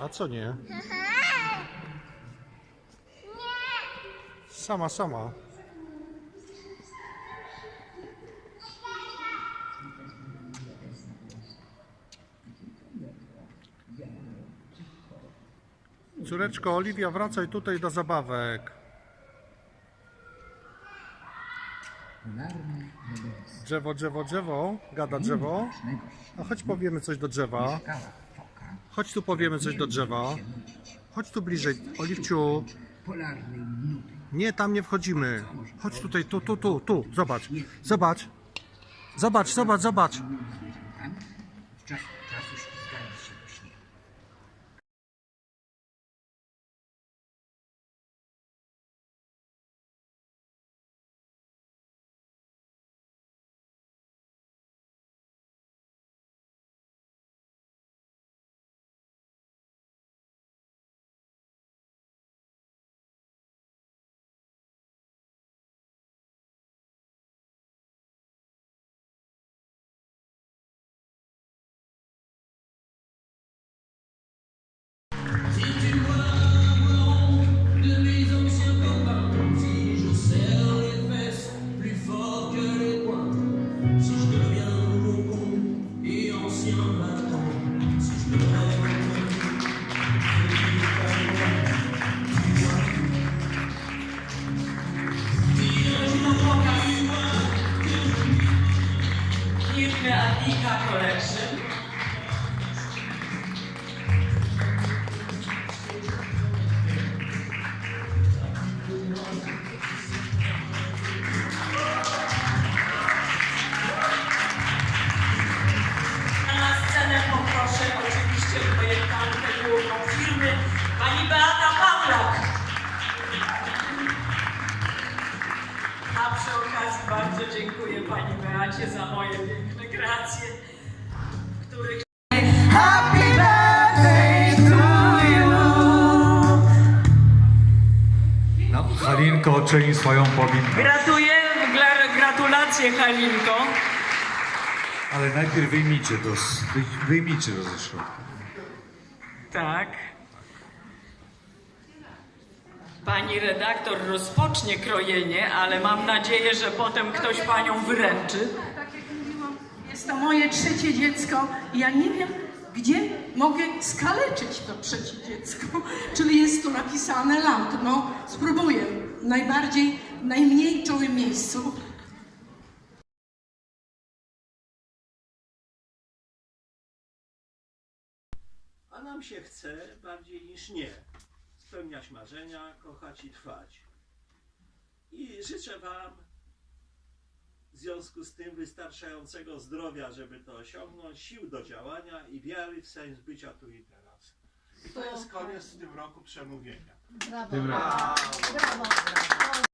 A co nie? Sama, sama. Córeczko, Oliwia, wracaj tutaj do zabawek. Drzewo, drzewo, drzewo. Gada drzewo. A chodź powiemy coś do drzewa. Chodź tu powiemy coś do drzewa. Chodź tu bliżej. Oliwciu. Nie, tam nie wchodzimy. Chodź tutaj, tu, tu, tu, tu. Zobacz. Zobacz. Zobacz, zobacz, zobacz. Adika Collection. Pani Beacie za moje piękne kreacje, których No, Halinko czyni swoją powinność. Gratuję, gra- gratulacje Halinko. Ale najpierw wyjmijcie to, wyjmijcie to ze środka. Tak. Pani redaktor rozpocznie krojenie, ale mam nadzieję, że potem ktoś Panią wyręczy. Tak jak mówiłam, jest to moje trzecie dziecko i ja nie wiem, gdzie mogę skaleczyć to trzecie dziecko. Czyli jest tu napisane laut. No, spróbuję. W najbardziej, najmniej czułym miejscu. A nam się chce bardziej niż nie. Spełniać marzenia, kochać i trwać. I życzę Wam w związku z tym wystarczającego zdrowia, żeby to osiągnąć, sił do działania i wiary w sens bycia tu i teraz. I to jest koniec w tym roku przemówienia. Brawo. Brawo. brawo.